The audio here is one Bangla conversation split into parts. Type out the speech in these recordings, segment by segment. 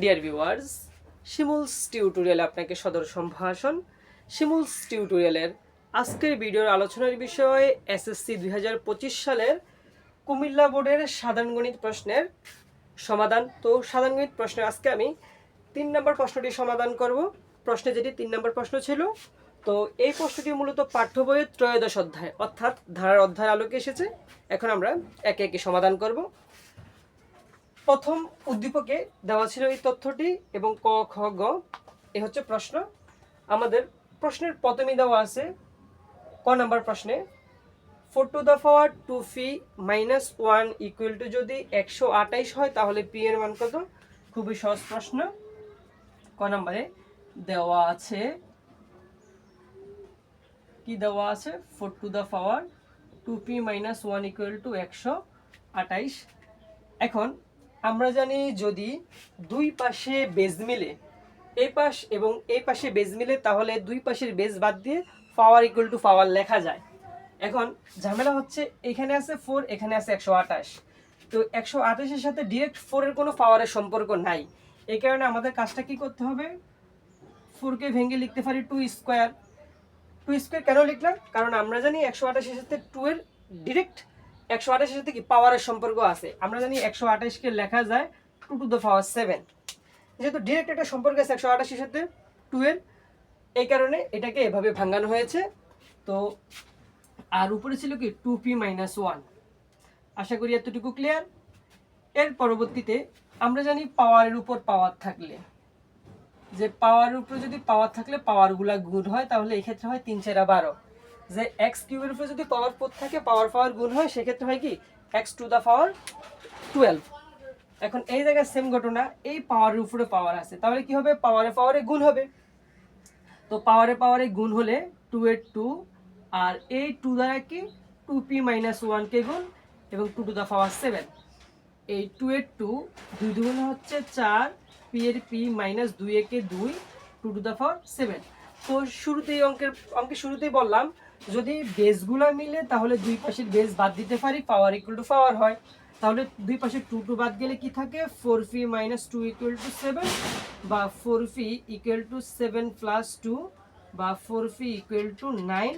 ডিয়ার ভিউয়ার্স শিমুলস টিউটোরিয়ালে আপনাকে সদর সম্ভাষণ। শিমুলস টিউটোরিয়ালের আজকের ভিডিওর আলোচনার বিষয় এসএসসি দুই সালের কুমিল্লা বোর্ডের সাধারণ গণিত প্রশ্নের সমাধান। তো সাধারণ গণিত প্রশ্নে আজকে আমি তিন নম্বর প্রশ্নটি সমাধান করব। প্রশ্নে যেটি তিন নম্বর প্রশ্ন ছিল, তো এই প্রশ্নটি মূলত পাঠ্য বইয়ের ত্রয়োদশ অধ্যায়, অর্থাৎ ধারার অধ্যায় আলোকে এসেছে। এখন আমরা একে একে সমাধান করব। প্রথম উদ্দীপকে দেওয়া ছিল এই তথ্যটি এবং ক, খ, গ, এ হচ্ছে প্রশ্ন। আমাদের প্রশ্নের প্রথমেই দেওয়া আছে ক নাম্বার প্রশ্নে four to the power two P minus one equal to যদি একশো আটাইশ হয়, তাহলে পি এর মান কত? খুবই সহজ প্রশ্ন। ক নাম্বারে দেওয়া আছে, কি দেওয়া আছে? Four to the power two P minus one equal to একশো আটাইশ এখন আমরা জানি যদি দুই পাশে বেজ মিলে এই পাশ এবং এই পাশে বেজ মিলে, তাহলে দুই পাশের বেজ বাদ দিয়ে পাওয়ার ইকুয়াল টু পাওয়ার লেখা যায়। এখন ঝামেলা হচ্ছে, এখানে আছে ফোর এখানে আছে একশো আঠাশ। তো একশো আঠাশের সাথে ডিরেক্ট ফোরের কোনো পাওয়ারের সম্পর্ক নাই। এই কারণে আমাদের কাজটা কি করতে হবে? ফোরকে ভেঙে লিখতে পারি টু স্কোয়ার টু স্কোয়ার কেন লিখলাম? কারণ আমরা জানি একশো আঠাশের সাথে টু এর ডিরেক্ট একশো আঠাশের সাথে কি পাওয়ারের সম্পর্ক আছে? আমরা জানি একশো আঠাশকে লেখা যায় two to the power seven যেহেতু ডিরেক্ট একটা সম্পর্ক আছে একশো আঠাশের সাথে টু এর এই কারণে এটাকে এভাবে ভাঙানো হয়েছে। তো আর উপরে ছিল কি টু পি মাইনাস ওয়ান আশা করি এতটুকু ক্লিয়ার এর পরবর্তীতে আমরা জানি পাওয়ারের উপর পাওয়ার থাকলে। যে পাওয়ারের উপরে যদি পাওয়ার থাকলে পাওয়ারগুলা গুণ হয়, তাহলে এক্ষেত্রে হয় তিন চারা বারো। যে এক্স কিউবের উপরে যদি পাওয়ার পদ থাকে পাওয়ার পাওয়ার গুণ হয়, সেক্ষেত্রে হয় কি? X to the power twelve এখন এই জায়গায় সেম ঘটনা, এই পাওয়ারের উপরে পাওয়ার আছে। তাহলে কি হবে? পাওয়ারে পাওয়ারে গুণ হবে। তো পাওয়ারে পাওয়ারে গুণ হলে টু এর টু আর এই টু দ্বারা কি? টু পি মাইনাস ওয়ানকে গুণ, এবং two to the power seven এই টু এর টু দুই দুগুণে হচ্ছে চার পি এর পি মাইনাস দুই একে দুই two to the power seven তো শুরুতেই অঙ্কের অঙ্কের শুরুতেই বললাম যদি বেসগুলো মিলে, তাহলে দুই পাশের বেস বাদ দিতে পারি পাওয়ার ইকুয়াল টু পাওয়ার হয়। তাহলে দুই পাশে টু টু বাদ গেলে কি থাকে? Four P minus two equal to seven বা four P equal to seven plus two বা four P equal to nine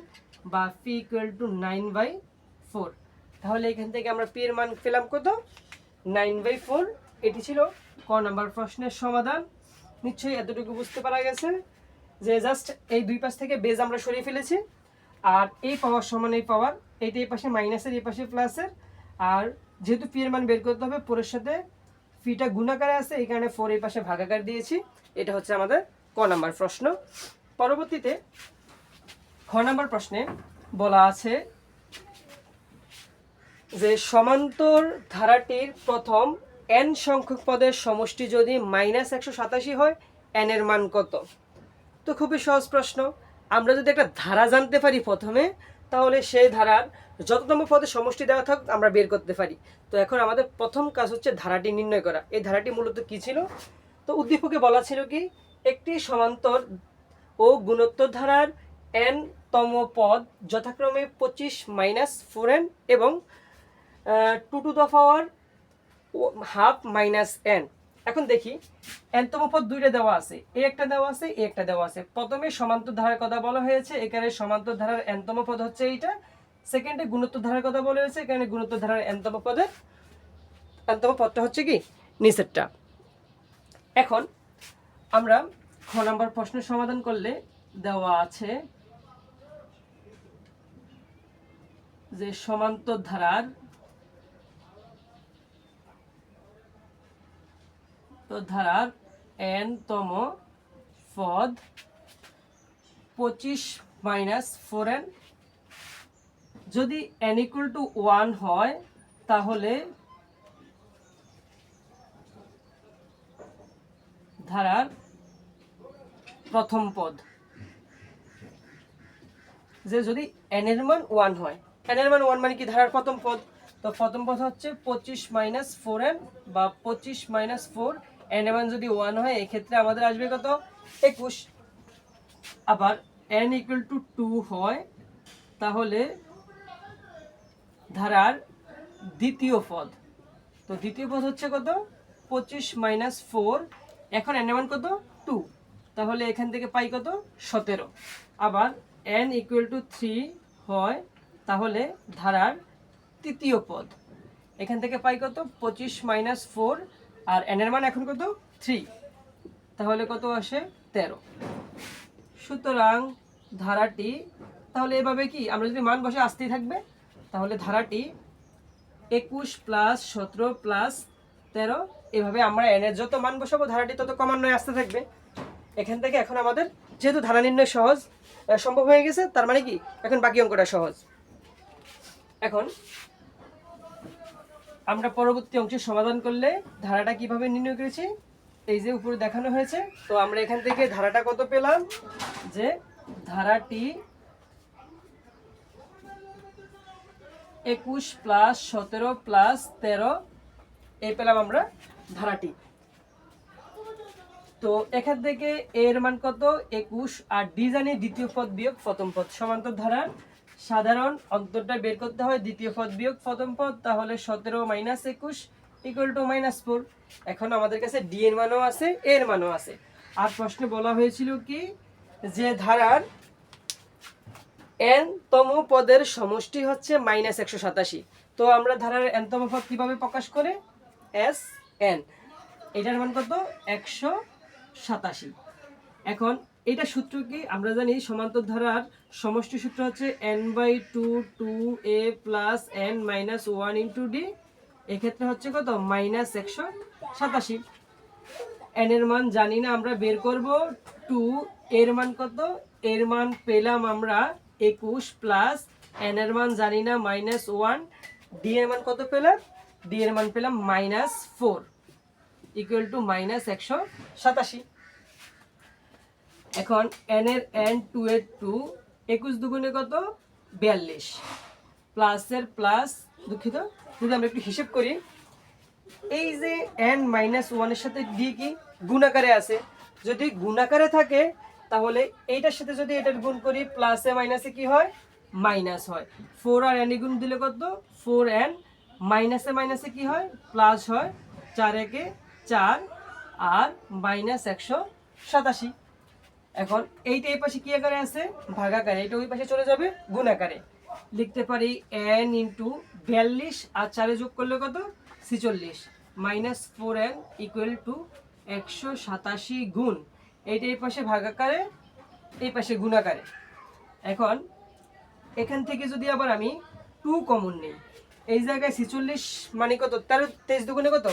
বা P equal to nine by four তাহলে এখান থেকে আমরা পি এর মান পেলাম কত? নাইন বাই ফোর এটি ছিল ক নাম্বার প্রশ্নের সমাধান। নিশ্চয়ই এতটুকু বুঝতে পারা গেছে যে জাস্ট এই দুই পাশ থেকে বেজ আমরা সরিয়ে ফেলেছি। আর এই পাওয়ার সমান এই পাওয়ার এইটা এই পাশে মাইনাসের এই পাশে প্লাসের আর যেহেতু পি এর মান বের করতে হবে ফোরের সাথে ফিটা গুণাকারে আছে, এই কারণে ফোর এই পাশে ভাগাকার দিয়েছি। এটা হচ্ছে আমাদের ক নাম্বার প্রশ্ন। পরবর্তীতে খ নাম্বার প্রশ্নে বলা আছে যে সমান্তর ধারাটির প্রথম এন সংখ্যক পদের সমষ্টি যদি মাইনাস একশো সাতাশি হয় এন এর মান কত? তো খুবই সহজ প্রশ্ন। আমরা যদি একটা ধারা জানতে পারি প্রথমে, তাহলে সেই ধারার যততম পদে সমষ্টি দেওয়া থাক, আমরা বের করতে পারি। তো এখন আমাদের প্রথম কাজ হচ্ছে ধারাটি নির্ণয় করা। এই ধারাটি মূলত কি ছিল? তো উদ্দীপকে বলা ছিল কি? একটি সমান্তর ও গুণোত্তর ধারার এন তম পদ যথাক্রমে পঁচিশ মাইনাস ফোর এন এবং two to the power half minus N এখন দেখি এনতম দুইটা দেওয়া আছে এ একটা দেওয়া আছে এ একটা দেওয়া আছে। প্রথমে সমান্তর ধারার কথা বলা হয়েছে, এখানে সমান্তর ধারার এনতম পদ হচ্ছে এইটা। সেকেন্ডে গুণোত্তর ধারার কথা বলা হয়েছে, এখানে গুণোত্তর ধারার এনতম পদের এনতম পদটা হচ্ছে কি? নিচেরটা। এখন আমরা খ নম্বর প্রশ্ন সমাধান করলে দেওয়া আছে যে সমান্তর ধারার ধারার এন তম পদ পঁচিশ মাইনাস ফোর এন যদি এন ইকুয়াল টু ওয়ান হয়, তাহলে ধারার প্রথম পদ। যে যদি এন মান ওয়ান হয় এন মান ওয়ান মানে কি? ধারার প্রথম পদ। তো প্রথম পদ হচ্ছে পঁচিশ মাইনাস ফোর এন বা পঁচিশ মাইনাস ফোর এন এর মান যদি ওয়ান হয়, এক্ষেত্রে আমাদের আসবে কত? একুশ। আবার এন ইকুয়াল টু টু হয়, তাহলে ধারার দ্বিতীয় পদ। তো দ্বিতীয় পদ হচ্ছে কত? পঁচিশ মাইনাস ফোর এখন এন এর মান কত? টু তাহলে এখান থেকে পাই কত? সতেরো। আবার এন ইকুয়াল টু থ্রি হয়, তাহলে ধারার তৃতীয় পদ। এখান থেকে পাই কত? পঁচিশ মাইনাস ফোর আর এন এর মান এখন কত? থ্রি তাহলে কত আসে? তেরো। সুতরাং ধারাটি, তাহলে এভাবে কি? আমরা যদি মান বসে আসতেই থাকবে, তাহলে ধারাটি একুশ প্লাস সতেরো প্লাস তেরো, এভাবে আমরা এনের যত মান বসাবো, ধারাটি তত ক্রমান্বয়ে আসতে থাকবে। এখান থেকে এখন আমাদের যেহেতু ধারা নির্ণয় সহজ সম্ভব হয়ে গেছে, তার মানে কি? এখন বাকি অঙ্কটা সহজ। এখন আমরা পরবর্তী অংশের সমাধান করলে ধারাটা কীভাবে নির্ণয় করেছি? এই যে উপরে দেখানো হয়েছে। তো আমরা এখান থেকে ধারাটা কত পেলাম? যে ধারাটি একুশ প্লাস সতেরো প্লাস তেরো এই পেলাম আমরা ধারাটি। তো এখান থেকে এর মান কত? একুশ, আর ডি জানি দ্বিতীয় পদ বিয়োগ প্রথম পদ সমান্তর ধারার সাধারণ অন্তরটা বের করতে হয় দ্বিতীয় পদ বিয়োগ প্রথম পদ, তাহলে সতেরো মাইনাস একুশ ইকুয়াল টু মাইনাস ফোর এখন আমাদের কাছে ডি এর মানও আছে এর মানও আছে। আর প্রশ্নে বলা হয়েছিল কি, যে ধারার এন তম পদের সমষ্টি হচ্ছে মাইনাস একশো সাতাশি। তো আমরা ধারার এন তম পদ কীভাবে প্রকাশ করে? এস এন এটার মান কত? একশো সাতাশি। এখন এটা সূত্র কি? আমরা জানি সমান্তর ধারার সমষ্টি সূত্র হচ্ছে N by two two A plus N minus one into D এক্ষেত্রে হচ্ছে কত? মাইনাস একশো সাতাশি। এন এর মান জানি না, আমরা বের করব টু এর মান কত? এর মান পেলাম আমরা একুশ প্লাস এন এর মান জানি না মাইনাস ওয়ান ডি এর মান কত পেলাম? ডি এর মান পেলাম minus four equal to minus একশো সাতাশি। এখন এন এর এন টু এর টু একুশ দুগুণে কত? বিয়াল্লিশ। প্লাসের প্লাস দুঃখিত, যদি আমরা একটু হিসেব করি, এই যে এন মাইনাস ওয়ানের সাথে ডি কি? গুণাকারে আছে। যদি গুণাকারে থাকে, তাহলে এইটার সাথে যদি এটার গুণ করি প্লাসে মাইনাসে কি হয়? মাইনাস হয়। ফোর আর এন গুণ দিলে কত? ফোর এন মাইনাসে মাইনাসে কি হয়? প্লাস হয়। চার একে চার আর মাইনাস একশো সাতাশি। এখন এইটা এই পাশে কি আকারে আছে? ভাগাকারে এটা ওই পাশে চলে যাবে গুণ আকারে। লিখতে পারি এন ইন্টু বিয়াল্লিশ আর চারে যোগ করলে কত? ছিচল্লিশ। Minus four N equal to একশো সাতাশি গুণ। এইটা এই পাশে ভাগাকারে এই পাশে গুণাকারে এখন এখান থেকে যদি আবার আমি টু কমন নিই, এই জায়গায় ছিচল্লিশ মানে কত? তেরো, তেইশ দুগুণে কত?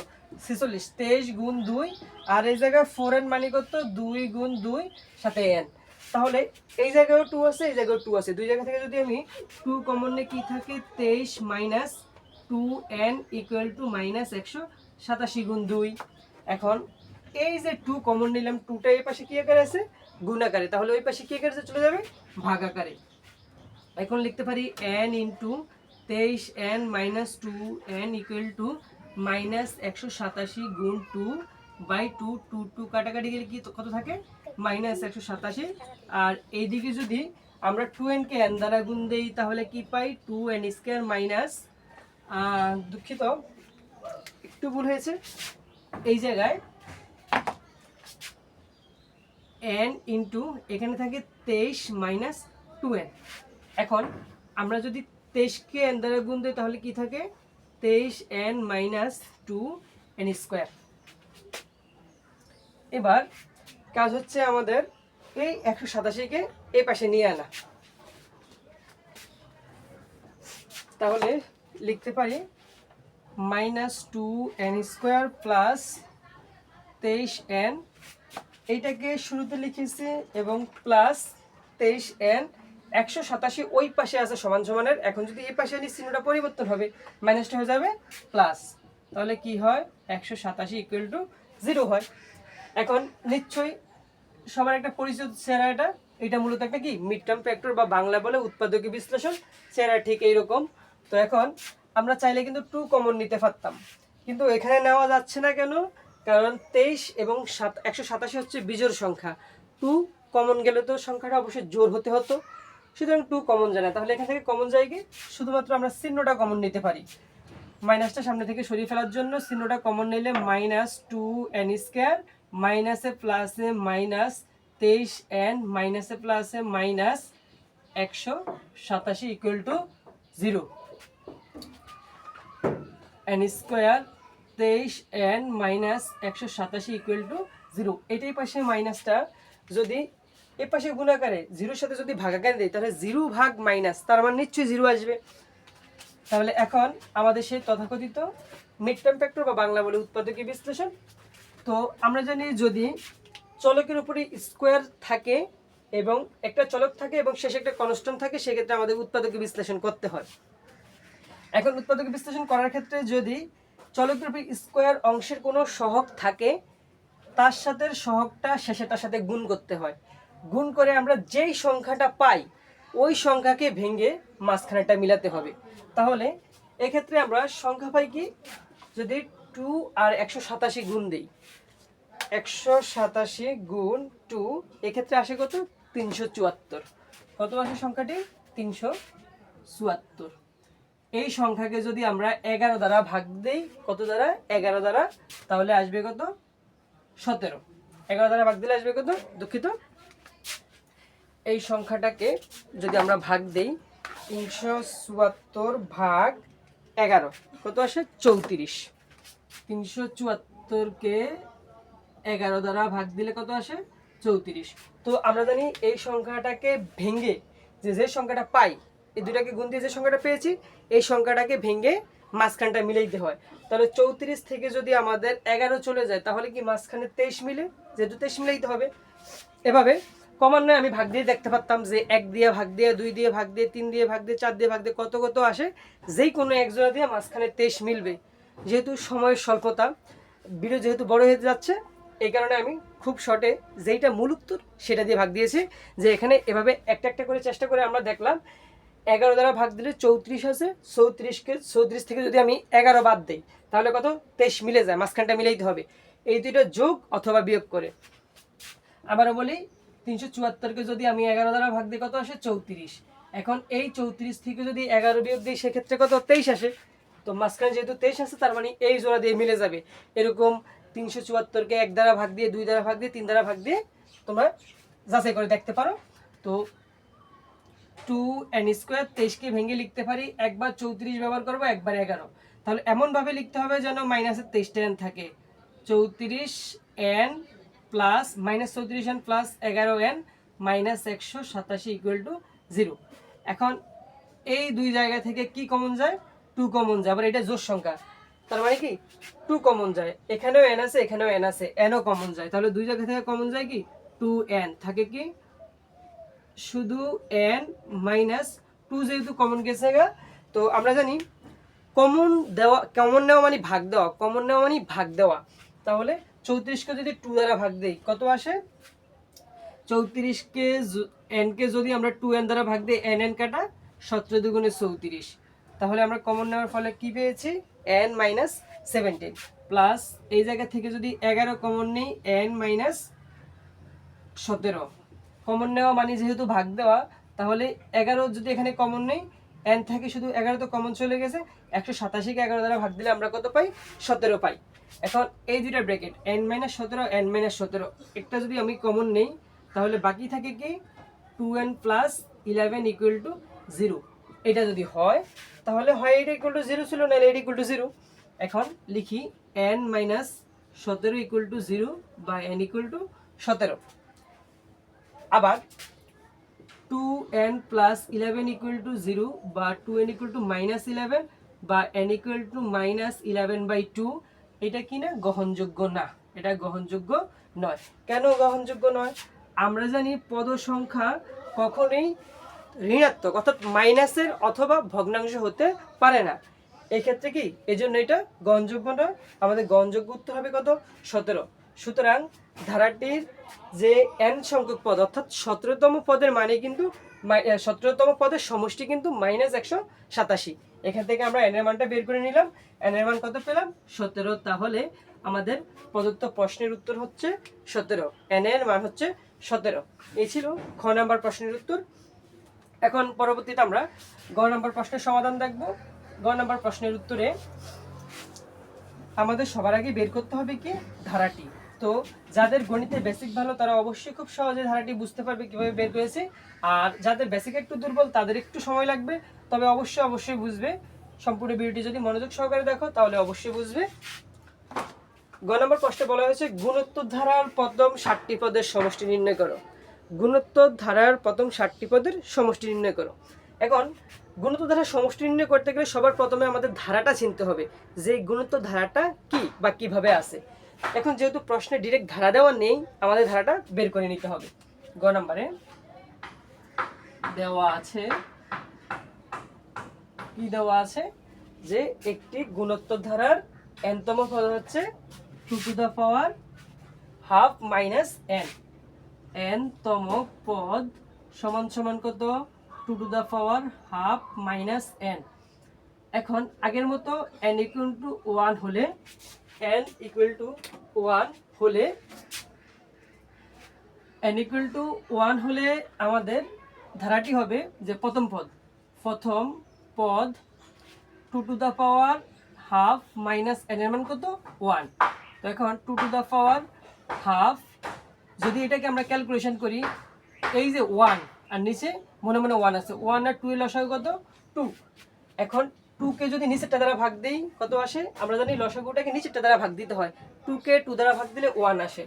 ছিচল্লিশ, তেইশ গুণ দুই, আর এই জায়গায় ফোর এন মানে কত? দুই গুণ দুই, সাথে এন তাহলে এই জায়গায়ও টু আছে, এই জায়গায় টু আছে। দুই জায়গা থেকে যদি আমি টু কমন নিয়ে কি থাকে? তেইশ minus two N equal to minus একশো সাতাশি গুণ দুই। এখন এই যে টু কমন নিলাম টুটা এই পাশে কি আকারে আছে? গুণাকারে তাহলে ওই পাশে কি আকারে চলে যাবে? ভাগাকারে এখন লিখতে পারি এন ইন্টু তেইশ N minus two N equal to minus একশো সাতাশি গুণ two by two two two কাটাকাটি গেলে কি কত থাকে? মাইনাস একশো সাতাশি। আর এইদিকে যদি আমরা টু এনকে এন দ্বারা গুণ দেই, তাহলে কি পাই? টু এন স্কোয়ার মাইনাস দুঃখিত, একটু ভুল হয়েছে। এই জায়গায় এন ইন্টু, এখানে থাকে তেইশ মাইনাস টু এন। এখন আমরা যদি তেইশকে এন দ্বারা গুণ দিই, তাহলে কি থাকে? তেইশ N minus two N square. এবার কাজ হচ্ছে আমাদের এই একশো সাতাশিকে এই পাশে নিয়ে আনা। তাহলে লিখতে পারি minus two N square plus তেইশ এন। এইটাকে শুরুতে লিখেছি এবং প্লাস তেইশ এন একশো সাতাশি ওই পাশে আছে সমান সমানের। এখন যদি এই পাশে আনি, চিহ্নটা পরিবর্তন হবে। মাইনাসটা হয়ে যাবে প্লাস তাহলে কি হয়? একশো সাতাশি ইকুয়াল টু জিরো হয়। এখন নিশ্চয়ই সবার একটা পরিচিত চেহারা এটা। এটা মূলত একটা কি? মিড টার্ম ফ্যাক্টর বা বাংলা বলে উৎপাদকী বিশ্লেষণ। চেহারা ঠিক এইরকম। তো এখন আমরা চাইলে কিন্তু টু কমন নিতে পারতাম। কিন্তু এখানে নেওয়া যাচ্ছে না কেন? কারণ তেইশ এবং সাত, একশো সাতাশি হচ্ছে বিজোড় সংখ্যা। টু কমন গেলে তো সংখ্যাটা অবশ্যই জোর হতে হতো। সুতরাং টু কমন যায় না তাহলে এখান থেকে কমন যায় কি? শুধুমাত্র আমরা চিহ্নটা কমন নিতে পারি। মাইনাসটা সামনে থেকে সরিয়ে ফেলার জন্য চিহ্নটা কমন নিলে মাইনাস টু এন স্কোয়ার মাইনাসে প্লাসে মাইনাস তেইশ এন মাইনাসে প্লাসে মাইনাস একশো সাতাশি equal to zero N square তেইশ এন মাইনাস একশো সাতাশি ইকুয়াল টু জিরো এটাই পাশে মাইনাসটা যদি এ পাশে গুণাকারে জিরোর সাথে যদি ভাগাকারে দেয়, তাহলে জিরো ভাগ মাইনাস, তার মানে নিশ্চয়ই জিরো আসবে। তাহলে এখন আমাদের সেই তথাকথিত মিড টার্ম ফ্যাক্টর বা বাংলা বলে উৎপাদকীয় বিশ্লেষণ। তো আমরা জানি যদি চলকের উপরে স্কোয়ার থাকে এবং একটা চলক থাকে এবং শেষে একটা কনস্ট্যান্ট থাকে, সেক্ষেত্রে আমাদের উৎপাদকীয় বিশ্লেষণ করতে হয়। এখন উৎপাদকীয় বিশ্লেষণ করার ক্ষেত্রে যদি চলকের উপরে স্কোয়ার অংশের কোনো সহগ থাকে, তার সাথে সহগটা শেষেটার সাথে গুণ করতে হয়। গুণ করে আমরা যেই সংখ্যাটা পাই, ওই সংখ্যাকে ভেঙে মাঝখানেটা মিলাতে হবে। তাহলে এক্ষেত্রে আমরা সংখ্যা পাই কি? যদি টু আর একশো সাতাশি গুণ দিই। একশো সাতাশি গুণ টু এক্ষেত্রে আসে কত? তিনশো চুয়াত্তর। কত আসে সংখ্যাটি? তিনশো চুয়াত্তর। এই সংখ্যাকে যদি আমরা এগারো দ্বারা ভাগ দেই, কত দ্বারা? এগারো দ্বারা। তাহলে আসবে কত? সতেরো। এগারো দ্বারা ভাগ দিলে আসবে কত? দুঃখিত এই সংখ্যাটাকে যদি আমরা ভাগ দেই, তিনশো চুয়াত্তর ভাগ এগারো। কত আসে? চৌত্রিশ। তিনশো চুয়াত্তরকে এগারো দ্বারা ভাগ দিলে কত আসে? চৌত্রিশ। তো আমরা জানি এই সংখ্যাটাকে ভেঙে যে যে সংখ্যাটা পাই, এই দুটাকে গুণ দিয়ে যে সংখ্যাটা পেয়েছি, এই সংখ্যাটাকে ভেঙে মাঝখানটা মিলে দিতে হয়। তাহলে চৌত্রিশ থেকে যদি আমাদের এগারো চলে যায়, তাহলে কি মাঝখানে তেইশ মিলে? যেহেতু তেইশ মিলে দিতে হবে। এভাবে ক্রমান্বয়ে আমি ভাগ দিয়ে দেখতে পারতাম যে এক দিয়ে ভাগ দিয়ে, দুই দিয়ে ভাগ দিয়ে, তিন দিয়ে ভাগ দিয়ে, চার দিয়ে ভাগ দিয়ে কত কত আসে, যেই কোনো এক জোড়া দিয়ে মাঝখানে তেইশ মিলবে। যেহেতু সময়ের স্বল্পতা, ভিডিও যেহেতু বড় হয়ে যাচ্ছে, এই কারণে আমি খুব শর্টে যেইটা মূল উত্তর সেটা দিয়ে ভাগ দিয়েছি, যে এখানে এভাবে একটা একটা করে চেষ্টা করে আমরা দেখলাম, এগারো দ্বারা ভাগ দিলে চৌত্রিশ আছে, চৌত্রিশকে, চৌত্রিশ থেকে যদি আমি এগারো বাদ দিই, তাহলে কত? তেইশ মিলে যায়, মাঝখানটা মিলাইতে হবে। এই দুইটা যোগ অথবা বিয়োগ করে। আবারও বলি তিনশো চুয়াত্তরকে যদি আমি এগারো দ্বারা ভাগ দিই, কত আসে? চৌত্রিশ। এখন এই চৌত্রিশ থেকে যদি এগারো বিয়োগ দিই, সেক্ষেত্রে কত? তেইশ আসে। তো মাঝখানে যেহেতু তেইশ আসে তার মানে এই জোড়া দিয়ে মিলে যাবে। এরকম তিনশো চুয়াত্তরকে এক দ্বারা ভাগ দিয়ে, দুই দ্বারা ভাগ দিয়ে, তিন দ্বারা ভাগ দিয়ে তোমরা যাচাই করে দেখতে পারো। তো টু এন স্কোয়ার তেইশকে ভেঙে লিখতে পারি, একবার চৌত্রিশ ব্যবহার করব, একবার এগারো। তাহলে এমনভাবে লিখতে হবে যেন মাইনাসের তেইশটা এন থাকে। চৌত্রিশ এন প্লাস মাইনাস চৌত্রিশ এন প্লাস এগারো এন মাইনাস একশো সাতাশি ইকুয়াল টু জিরো এখন এই দুই জায়গা থেকে কি কমন যায়? টু কমন যায়। আবার এটা জোর সংখ্যা। তার মানে কি? টু কমন যায়। এখানেও এন আছে, এখানেও এন আছে। এনও কমন যায়। তাহলে দুই জায়গা থেকে কমন যায় কি? টু এন থাকে কি? শুধু এন মাইনাস টু যেহেতু কমন গেছে গা, তো আমরা জানি কমন দেওয়া কমন নেওয়া মানে ভাগ দেওয়া। কমন নেওয়া মানে ভাগ দেওয়া। তাহলে চৌত্রিশকে যদি টু দ্বারা ভাগ দেই, কত আসে? চৌত্রিশকে এনকে যদি আমরা টু এন দ্বারা ভাগ দিই এন এন কাটা সতেরো দুগুণে চৌত্রিশ। তাহলে আমরা কমন নেওয়ার ফলে কি পেয়েছি? এন মাইনাস সেভেন্টিন প্লাস এই জায়গা থেকে যদি এগারো কমন নেই এন মাইনাস সতেরো। কমন নেওয়া মানে যেহেতু ভাগ দেওয়া, তাহলে এগারো যদি এখানে কমন নেই এন থেকে শুধু এগারো তো কমন চলে গেছে একশো সাতাশিকে এগারো দ্বারা ভাগ দিলে আমরা কত পাই? সতেরো পাই। এখন এই দুইটা ব্র্যাকেট এন মাইনাস সতেরো এন মাইনাস সতেরো, একটা যদি আমি কমন নেই, তাহলে বাকি থাকে কি? Two n plus eleven equal to zero এটা যদি হয়, তাহলে হয় এটা ইকুয়াল টু জিরো ছিল, নাহলে এটা ইকুয়াল টু জিরো এখন লিখি এন মাইনাস সতেরো ইকুয়াল টু জিরো বা এন ইকুয়াল টু সতেরো। আবার two n plus eleven equal to zero বা two n equal to minus eleven বা n equal to minus eleven by two এটা কি না গ্রহণযোগ্য না, এটা গ্রহণযোগ্য নয়। কেন গ্রহণযোগ্য নয়? আমরা জানি পদ সংখ্যা কখনোই ঋণাত্মক, অর্থাৎ মাইনাসের অথবা ভগ্নাংশ হতে পারে না। এই ক্ষেত্রে কি? এই জন্য এটা গ্রহণযোগ্য নয়। আমাদের গ্রহণযোগ্য উত্তর হবে কত? সতেরো। সুতরাং ধারাটির যে এন সংখ্যক পদ, অর্থাৎ সতেরোতম পদের মানে কিন্তু, সতেরোতম পদের সমষ্টি কিন্তু মাইনাস একশো সাতাশি। এখান থেকে আমরা এন এর মানটা বের করে নিলাম এন এর মান কত পেলাম? সতেরো। তাহলে আমাদের প্রদত্ত প্রশ্নের উত্তর হচ্ছে সতেরো। এন এর মান হচ্ছে সতেরো। এই ছিল খ নাম্বার প্রশ্নের উত্তর। এখন পরবর্তীতে আমরা গ নাম্বার প্রশ্নের সমাধান দেখব। গ নাম্বার প্রশ্নের উত্তরে আমাদের সবার আগে বের করতে হবে কি? ধারাটি। তো যাদের গণিতে বেসিক ভালো, তারা অবশ্যই খুব সহজে ধারাটি বুঝতে পারবে কীভাবে বের করেছে। আর যাদের বেসিক একটু দুর্বল, তাদের একটু সময় লাগবে। তবে অবশ্যই অবশ্যই বুঝবে। সম্পূর্ণ ভিডিওটি যদি মনোযোগ সহকারে দেখো, তাহলে অবশ্যই বুঝবে। গ নম্বর প্রশ্নে বলা হয়েছে গুণোত্তর ধারার প্রথম ষাটটি পদের সমষ্টি নির্ণয় করো। গুণোত্তর ধারার প্রথম ষাটটি পদের সমষ্টি নির্ণয় করো। এখন গুণোত্তর ধারার সমষ্টি নির্ণয় করতে গেলে সবার প্রথমে আমাদের ধারাটা চিনতে হবে, যে গুণোত্তর ধারাটা কি বা কীভাবে আছে। এখন যেহেতু প্রশ্নে ডিরেক্ট ধারা দেওয়া নেই, আমাদের ধারাটা বের করে নিতে হবে। গ নম্বরে দেওয়া আছে কি দেওয়া আছে যে একটি গুণোত্তর ধারার এনতম পদ হচ্ছে two to the power half minus n n তম পদ সমান সমান কত? Two to the power half minus n এখন আগের মতো এন ইকুয়াল টু ওয়ান হলে এন ইকুয়াল টু ওয়ান হলে এন ইকুয়াল টু ওয়ান হলে আমাদের ধারাটি হবে যে প্রথম পদ। প্রথম পদ two to the power half minus n এর মান কত? ওয়ান। তো এখন two to the power half, যদি এটাকে আমরা ক্যালকুলেশন করি, এই যে ওয়ান আর নিচে মনে মনে ওয়ান আছে। ওয়ান আর টু এর লসাগু কত? টু। এখন টুকে যদি নিচেরটা দ্বারা ভাগ দিই, কত আসে? আমরা জানি লসাগুটাকে নিচেরটা দ্বারা ভাগ দিতে হয়। টুকে টু দ্বারা ভাগ দিলে ওয়ান আসে।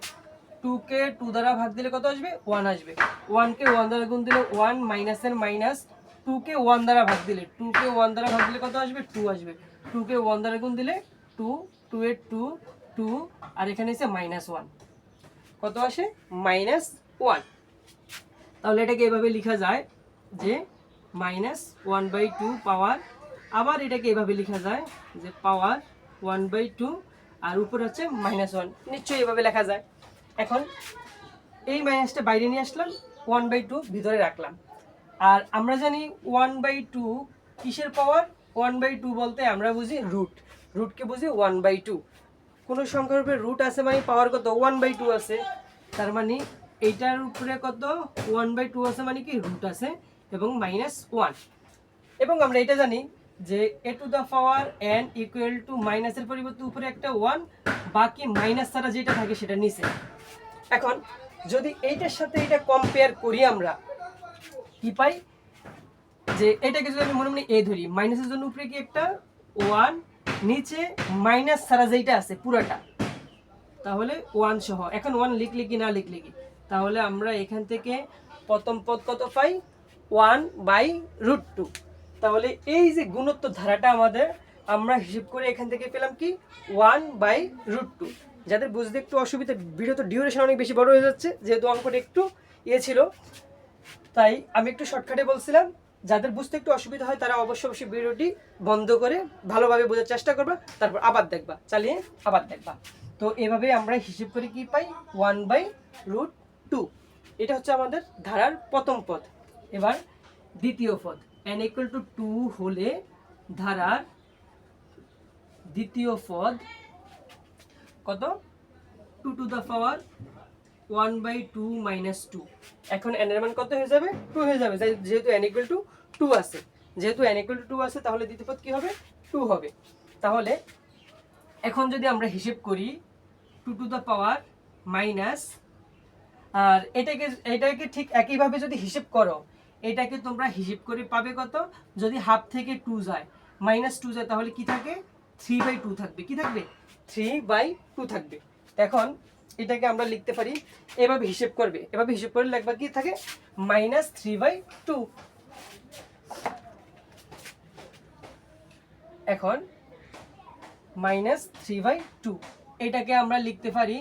টুকে টু দ্বারা ভাগ দিলে কত আসবে? ওয়ান আসবে। ওয়ানকে ওয়ান দ্বারা গুণ দিলে ওয়ান মাইনাসের মাইনাস টুকে ওয়ান দ্বারা ভাগ দিলে টুকে ওয়ান দ্বারা ভাগ দিলে কত আসবে? টু আসবে। টুকে ওয়ান দ্বারা গুণ দিলে টু টু এর টু টু আর এখানে এসে মাইনাস ওয়ান কত আসে? মাইনাস ওয়ান তাহলে এটাকে এভাবে লেখা যায় যে minus one by two power আবার এটাকে এভাবে লেখা যায় যে পাওয়ার ওয়ান বাই টু আর উপর হচ্ছে মাইনাস ওয়ান নিশ্চয়ই এভাবে লেখা যায়। এখন এই মাইনাসটা বাইরে নিয়ে আসলাম ওয়ান বাই টু ভিতরে রাখলাম। আর আমরা জানি ওয়ান বাই টু কিসের পাওয়ার ওয়ান বাই টু বলতে আমরা বুঝি রুট রুটকে বুঝি ওয়ান বাই টু কোনো সংখ্যার উপরে রুট আছে মানে পাওয়ার কত? ওয়ান বাই টু আছে। তার মানে এইটার উপরে কত? ওয়ান বাই টু আছে মানে কি? রুট আছে এবং মাইনাস ওয়ান এবং আমরা এটা জানি যে a to the power n equal to মাইনাসের পরিবর্তে উপরে একটা ওয়ান বাকি মাইনাস ছাড়া যেটা থাকে সেটা নিচে। এখন যদি এইটার সাথে এটা কম্পেয়ার করি আমরা কি পাই? যে এটাকে যদি আমি মনে মনে এ ধরি মাইনাসের জন্য উপরে কি একটা? ওয়ান নিচে মাইনাস ছাড়া যেইটা আছে, পুরোটা। তাহলে ওয়ান সহ। এখন ওয়ান লিখলে কি, না লিখলে কি? তাহলে আমরা এখান থেকে প্রথম পদ কত পাই? ওয়ান বাই রুট টু তাহলে এই যে গুণত্ব ধারাটা আমাদের, আমরা হিসেব করে এখান থেকে পেলাম কি? ওয়ান বাই রুট টু যাদের বুঝতে একটু অসুবিধা ভিডিও তো ডিউরেশন অনেক বেশি বড় হয়ে যাচ্ছে, যেহেতু অঙ্কটা একটু ইয়ে ছিল। তাই আমি একটু শর্টকাটে বলছিলাম, যাদের বুঝতে একটু অসুবিধা হয় তারা অবশ্যই অবশ্যই ভিডিওটি বন্ধ করে ভালোভাবে বোঝার চেষ্টা করবা, তারপর আবার দেখবা, চালিয়ে আবার দেখবা। তো এভাবে আমরা হিসেব করে কি পাই? ওয়ান বাই রুট টু এটা হচ্ছে আমাদের ধারার প্রথম পদ। এবার দ্বিতীয় পদ। এন ইকুয়াল টু টু হলে ধারার দ্বিতীয় পদ কত? Two to the power one by two minus two এখন এন এর মান কত হয়ে যাবে? টু হয়ে যাবে। যেহেতু এন ইকুয়াল টু টু আছে। যেহেতু এন ইকুয়াল টু টু আছে, তাহলে দ্বিতীয় পদ কি হবে? টু হবে। তাহলে এখন যদি আমরা হিসেব করি two to the power minus আর এটাকে এটাকে ঠিক একইভাবে যদি হিসেব করো, এটাকে তোমরা হিসেব করে পাবে কত? যদি হাফ থেকে টু যায় মাইনাস টু যায়, তাহলে কি থাকে? থ্রি বাই টু থাকবে। কি থাকবে? থ্রি বাই টু থাকবে। এখন এটাকে আমরা লিখতে পারি, এভাবে হিসেব করবে। এভাবে হিসেব করে লিখবা কি থাকে? Minus three by two. এখন মাইনাস থ্রি বাই টু। এটাকে আমরা লিখতে পারি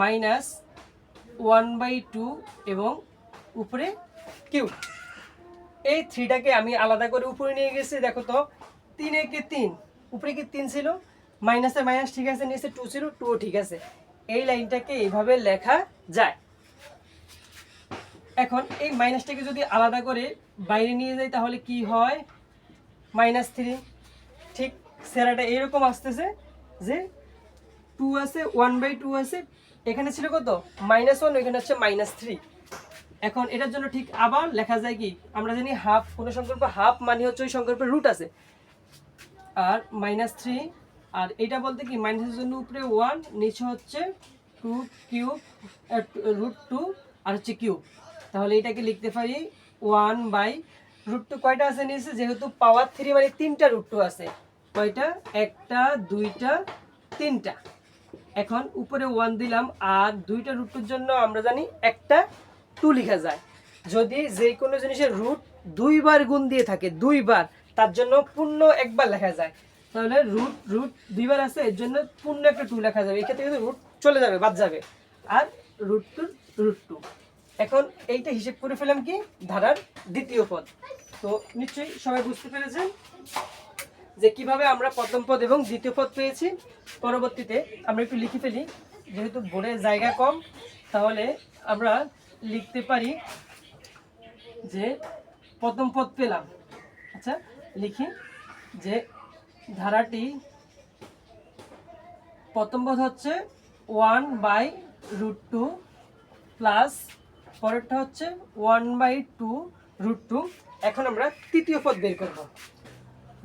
মাইনাস ওয়ান বাই টু এবং উপরে কিউ এই থ্রিটাকে আমি আলাদা করে উপরে নিয়ে গেছি, দেখো তো। তিন একে তিন? উপরে কি তিন ছিল? মাইনাসে মাইনাস ঠিক আছে, নিচে টু ছিল, টুও ঠিক আছে। এই লাইনটাকে এইভাবে লেখা যায়। এখন এই মাইনাসটাকে যদি আলাদা করে বাইরে নিয়ে যাই, তাহলে কি হয়? Minus three. ঠিক সেরাটা এরকম আসতেছে যে টু আছে, ওয়ান বাই টু আছে, এখানে ছিল কত? মাইনাস ওয়ান এখানে হচ্ছে মাইনাস থ্রি। এখন এটার জন্য ঠিক আবার লেখা যায় কি? আমরা জানি হাফ, কোনো সংকল্প হাফ মানে হচ্ছে ওই সংকল্পের রুট আছে। আর মাইনাস থ্রি আর এটা বলতে কি মাইনাসের জন্য উপরে ওয়ান নিচে হচ্ছে টু কিউব রুট টু আর হচ্ছে কিউব তাহলে এটাকে লিখতে পারি ওয়ান বাই রুট টু কয়টা আছে নিয়েছে যেহেতু পাওয়ার থ্রি মানে তিনটা রুট টু আছে। কয়টা? একটা, দুইটা, তিনটা। এখন উপরে ওয়ান দিলাম, আর দুইটা রুটুর জন্য আমরা জানি একটা টু লেখা যায়। যদি যে কোনো জিনিসের রুট দুইবার গুণ দিয়ে থাকে, দুইবার, তার জন্য পূর্ণ একবার লেখা যায়। তাহলে রুট রুট দুইবার আছে, এর জন্য পূর্ণ একটা টু লেখা যাবে। এক্ষেত্রে কিন্তু রুট চলে যাবে, বাদ যাবে। আর রুট টু রুট টু এখন এইটা হিসেব করে ফেলাম কি? ধারার দ্বিতীয় পদ। তো নিশ্চয়ই সবাই বুঝতে পেরেছেন যে কীভাবে আমরা প্রথম পদ এবং দ্বিতীয় পদ পেয়েছি। পরবর্তীতে আমরা একটু লিখে ফেলি। যেহেতু বোর্ডে জায়গা কম, তাহলে আমরা লিখতে পারি যে প্রথম পদ পেলাম। আচ্ছা লিখি যে ধারাটি প্রথম পদ হচ্ছে one by root two plus পরেরটা হচ্ছে one by two root two এখন আমরা তৃতীয় পদ বের করব,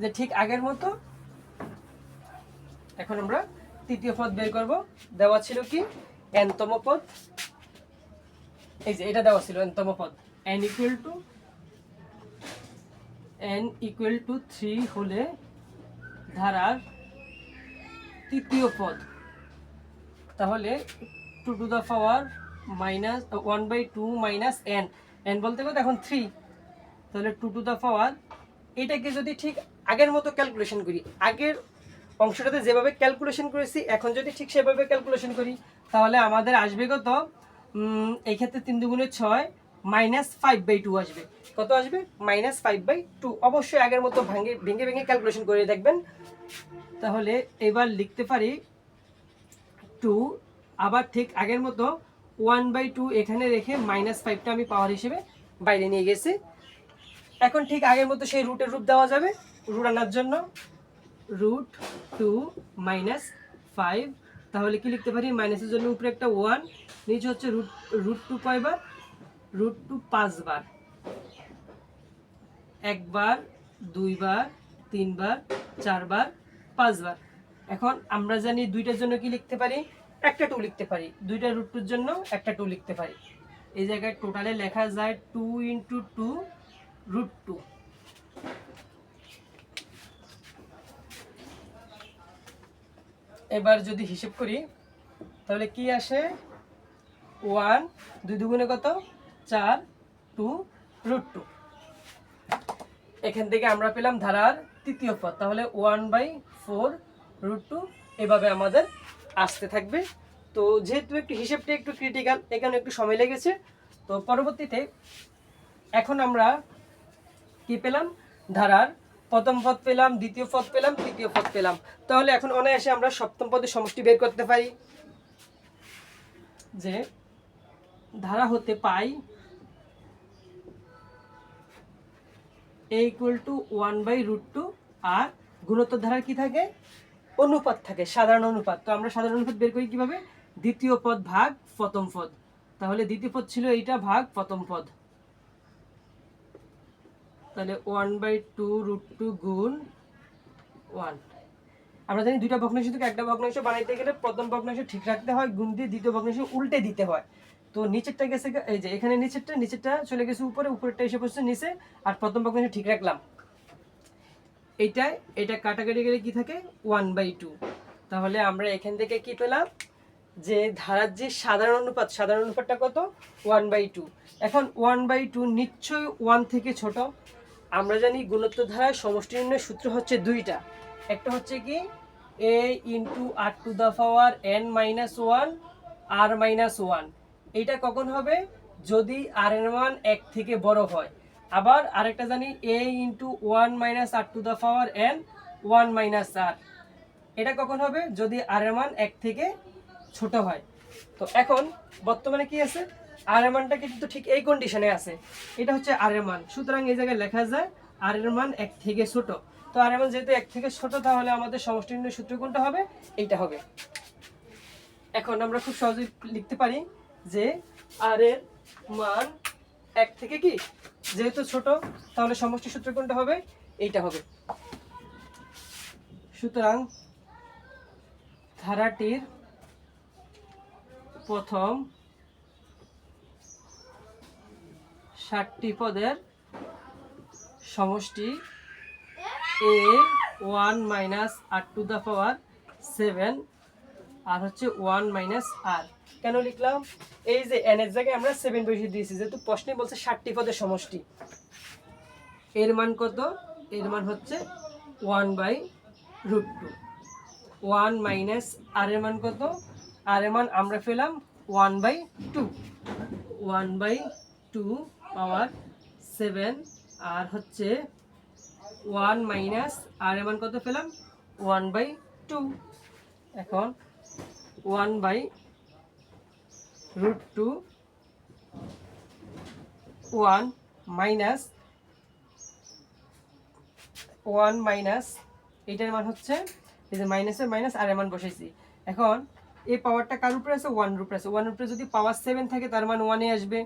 যে ঠিক আগের মতো। এখন আমরা তৃতীয় পদ বের করব। দেওয়া ছিল কি? এনতম পদ। এই যে এটা দেওয়া ছিল এনতম পদ। N equal to n equal to three হলে ধারার তৃতীয় পদ। তাহলে two to the power minus one by two minus n n বলতে কত এখন থ্রি তাহলে টু টু দ্য পাওয়ার এটাকে যদি ঠিক আগের মতো ক্যালকুলেশন করি আগের অংশটাতে যেভাবে ক্যালকুলেশন করেছি এখন যদি ঠিক সেভাবে ক্যালকুলেশন করি তাহলে আমাদের আসবে কত? উম, এই ক্ষেত্রে তিন দুগুণে ছয় মাইনাস ফাইভ বাই টু আসবে। কত আসবে? মাইনাস ফাইভ বাই টু অবশ্যই আগের মতো ভাঙে, ভেঙে ভেঙে ক্যালকুলেশন করে দেখবেন। তাহলে এবার লিখতে পারি টু আবার ঠিক আগের মতো ওয়ান বাই টু এখানে রেখে মাইনাস ফাইভটা আমি পাওয়ার হিসেবে বাইরে নিয়ে গেছি। এখন ঠিক আগের মতো সেই রুটের রূপ দেওয়া যাবে রুট আনার জন্য। রুট টু মাইনাস ফাইভ তাহলে কি লিখতে পারি? মাইনাসের জন্য উপরে একটা ওয়ান নিচে হচ্ছে রুট রুট টু কয়বার? রুট টু পাঁচবার। একবার, দুইবার, তিনবার, চারবার, পাঁচবার। এখন আমরা জানি দুইটার জন্য কি লিখতে পারি? একটা টু লিখতে পারি। দুইটা রুট টুর জন্য একটা টু লিখতে পারি। এই জায়গায় টোটালে লেখা যায় two into two root two এবার যদি হিসেব করি, তাহলে কি আসে? ওয়ান দুই দুগুণে কত? চার টু রুট টু এখান থেকে আমরা পেলাম ধারার তৃতীয় পদ। তাহলে one by four root two এভাবে আমাদের আসতে থাকবে। তো যেহেতু একটু হিসেবটা একটু ক্রিটিক্যাল এখানে একটু সময় লেগেছে। তো পরবর্তীতে এখন আমরা কি পেলাম? ধারার প্রথম পদ পেলাম, দ্বিতীয় পদ পেলাম, তৃতীয় পদ পেলাম। তাহলে এখন অনায়াসে আমরা সপ্তম পদের সমষ্টি বের করতে পারি। যে ধারা হতে পাই a equal to one by root two আর গুণোত্তর ধারার কি থাকে? অনুপাত থাকে, সাধারণ অনুপাত। তো আমরা সাধারণ অনুপাত বের করি কীভাবে? দ্বিতীয় পদ ভাগ প্রথম পদ। তাহলে দ্বিতীয় পদ ছিল এইটা, ভাগ প্রথম পদ। তাহলে one by two root two গুণ ওয়ান আমরা জানি দুইটা ভগ্নাংশ থেকে একটা ভগ্নাংশ বানাইতে গেলে প্রথম ভগ্নাংশ ঠিক রাখতে হয়, গুণ দিয়ে দ্বিতীয় ভগ্নাংশ উল্টে দিতে হয়। তো নিচেরটা গেছে এই যে এখানে নিচেরটা নিচেরটা চলে গেছে উপরে, উপরেরটা এসে পড়ছে নিচে, আর প্রথম ভগ্নাংশ ঠিক রাখলাম। এইটাই, এটা কাটাকাটি গেলে কি থাকে? ওয়ান বাই টু তাহলে আমরা এখান থেকে কি পেলাম? যে ধারার যে সাধারণ অনুপাত, সাধারণ অনুপাতটা কত? ওয়ান বাই টু এখন ওয়ান বাই টু নিশ্চয়ই ওয়ান থেকে ছোট। আমরা জানি গুণোত্তর ধারার সমষ্টি নির্ণয়ের সূত্র হচ্ছে দুইটা। একটা হচ্ছে কি? A into r to the power n minus one r minus one এইটা কখন হবে? যদি আর এর মান এক থেকে বড় হয়। আবার আরেকটা জানি a into one minus r to the power n one minus r এটা কখন হবে? যদি আর এর মান এক থেকে ছোট হয়। তো এখন বর্তমানে কি আছে? আর এর মানটা কিন্তু ঠিক এই কন্ডিশনে আছে। এটা হচ্ছে আর এর মান সুতরাং এই জায়গায় লেখা যায় আর এর মান এক থেকে ছোট। তো আর এর মান যেহেতু এক থেকে ছোট, তাহলে আমাদের সমষ্টি নির্ণয় সূত্র কোনটা হবে? এইটা হবে। এখন আমরা খুব সহজেই লিখতে পারি। যে আর এর মান এক থেকে কি? যেহেতু ছোট, তাহলে সমষ্টি সূত্র কোনটা হবে? এইটা হবে। সুতরাং ধারাটির প্রথম ষাটটি পদের সমষ্টি a one minus r to the power seven r হচ্ছে ওয়ান মাইনাস আর কেন লিখলাম? এই যে এন এর জায়গায় আমরা সেভেন বসিয়ে দিয়েছি, যেহেতু প্রশ্নে বলছে ষাটটি পদের সমষ্টি। এর মান কত? এর মান হচ্ছে one by root two one minus r এর মান কত? আর এর মান আমরা পেলাম one by two one by two power seven r হচ্ছে ওয়ান মাইনাস আর এর মান কত পেলাম? ওয়ান বাই টু এখন one by root two one minus one minus এইটার মান হচ্ছে এই যে মাইনাসের মাইনাস আর এর মান বসাইছি। এখন এই পাওয়ারটা কার উপরে আছে? ওয়ান উপরে আছে। ওয়ান উপরে যদি পাওয়ার সেভেন থাকে, তার মান ওয়ানে আসবে।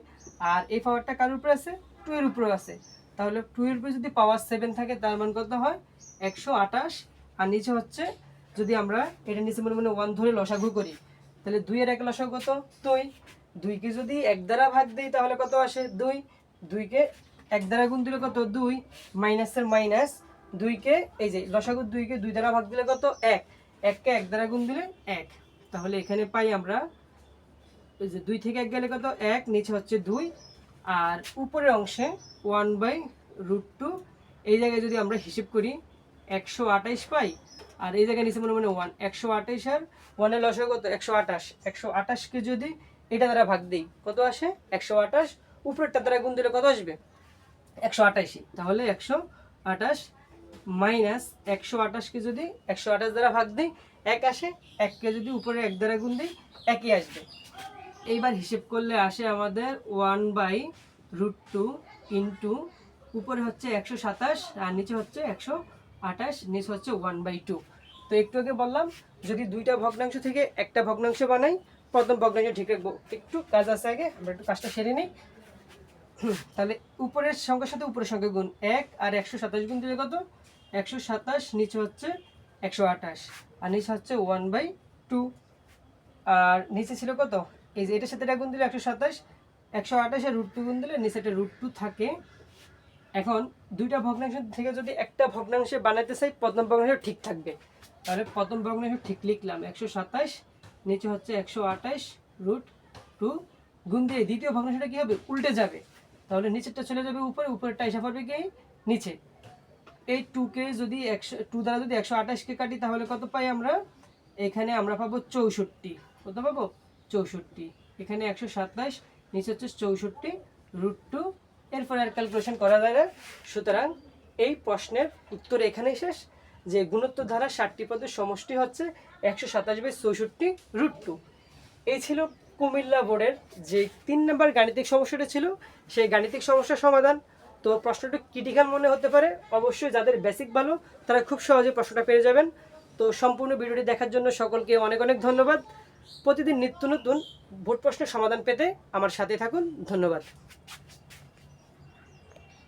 আর এই পাওয়ারটা কার উপরে আছে? টু এর উপরে আছে। তাহলে টু এর উপরে যদি পাওয়ার সেভেন থাকে, তার মান কত হয়? একশো আঠাশ। আর নিচে হচ্ছে যদি আমরা এটা নিচে মনে মনে ওয়ান ধরে লসাগু করি, তাহলে দুই এর এক লসাগু কত? দুই। দুইকে যদি এক দ্বারা ভাগ দিই, তাহলে কত আসে? দুই। দুইকে এক দ্বারা গুণ দিলে কত? দুই। মাইনাসের মাইনাস দুইকে, এই যে লসাগু দুইকে দুই দ্বারা ভাগ দিলে কত? এক। এককে এক দ্বারা গুণ দিলে এক। তাহলে এখানে পাই আমরা ওই যে দুই থেকে এক গেলে কত? এক। নিচে হচ্ছে দুই। আর উপরের অংশে ওয়ান বাই রুট টু এই জায়গায় যদি আমরা হিসেব করি, একশো আঠাইশ পাই আর এই জায়গায় নিচে মনে মনে ওয়ান একশো আঠাইশ আর ওয়ানের লসে কত? একশো আঠাশ। একশো আঠাশকে যদি এটা দ্বারা ভাগ দিই, কত আসে? একশো আঠাশ। উপরেরটা দ্বারা গুণ দিলে কত আসবে? একশো আঠাশি তাহলে একশো আঠাশ মাইনাস একশো আঠাশকে যদি একশো আঠাশ দ্বারা ভাগ দিই, এক আসে, এককে যদি উপরে এক দ্বারা গুণ দিই, একই আসবে। এইবার হিসেব করলে আসে আমাদের one by root two into উপরে হচ্ছে একশো সাতাশ আর নিচে হচ্ছে একশো আঠাশ, নিচে হচ্ছে ওয়ান বাই টু তো একটু আগে বললাম, যদি দুইটা ভগ্নাংশ থেকে একটা ভগ্নাংশ বানাই, প্রথম ভগ্নাংশ ঠিক রাখব। একটু কাজ আছে আগে, আমরা একটু কাজটা সেরে নিই। তাহলে উপরের সংখ্যার সাথে উপরের সংখ্যা গুণ এক, আর একশো সাতাশ গুণ দিলে কত? একশো সাতাশ, নিচে হচ্ছে একশো আঠাশ, আর নিচে হচ্ছে ওয়ান বাই টু আর নিচে ছিল কত? এই যে এটার সাথে এটা গুণ দিলে একশো সাতাশ, একশো আঠাশে রুট টু গুণ দিলে নিচে একটা রুট টু থাকে। এখন দুইটা ভগ্নাংশ থেকে যদি একটা ভগ্নাংশে বানাতে চাই, প্রথম ভগ্নাংশ ঠিক থাকবে। তাহলে প্রথম ভগ্নাংশ ঠিক লিখলাম, একশো সাতাশ নিচে হচ্ছে একশো আঠাশ রুট টু গুণ দিয়ে দ্বিতীয় ভগ্নাংশটা কী হবে? উল্টে যাবে। তাহলে নিচেরটা চলে যাবে উপরে, উপরেরটা এসে পড়বে কি? নিচে। এই টুকে যদি একশো টু দ্বারা যদি একশো আঠাশকে কাটি, তাহলে কত পাই আমরা? এখানে আমরা পাবো চৌষট্টি। কত পাবো? চৌষট্টি। এখানে একশো সাতাশ নিচে হচ্ছে চৌষট্টি রুট টু এরপর আর ক্যালকুলেশন করা যায় না। সুতরাং এই প্রশ্নের উত্তর এখানেই শেষ। যে গুণোত্তর ধারা ষাটটি পদের সমষ্টি হচ্ছে একশো সাতাশ বাই চৌষট্টি রুট টু এই ছিল কুমিল্লা বোর্ডের যে তিন নম্বর গাণিতিক সমস্যাটা ছিল, সেই গাণিতিক সমস্যার সমাধান। তো প্রশ্নটা ক্রিটিক্যাল মনে হতে পারে। অবশ্যই যাদের বেসিক ভালো, তারা খুব সহজে প্রশ্নটা পেয়ে যাবেন। তো সম্পূর্ণ ভিডিওটি দেখার জন্য সকলকে অনেক অনেক ধন্যবাদ। প্রতিদিন নিত্য নতুন ভোট প্রশ্নের সমাধান পেতে আমার সাথে থাকুন। ধন্যবাদ।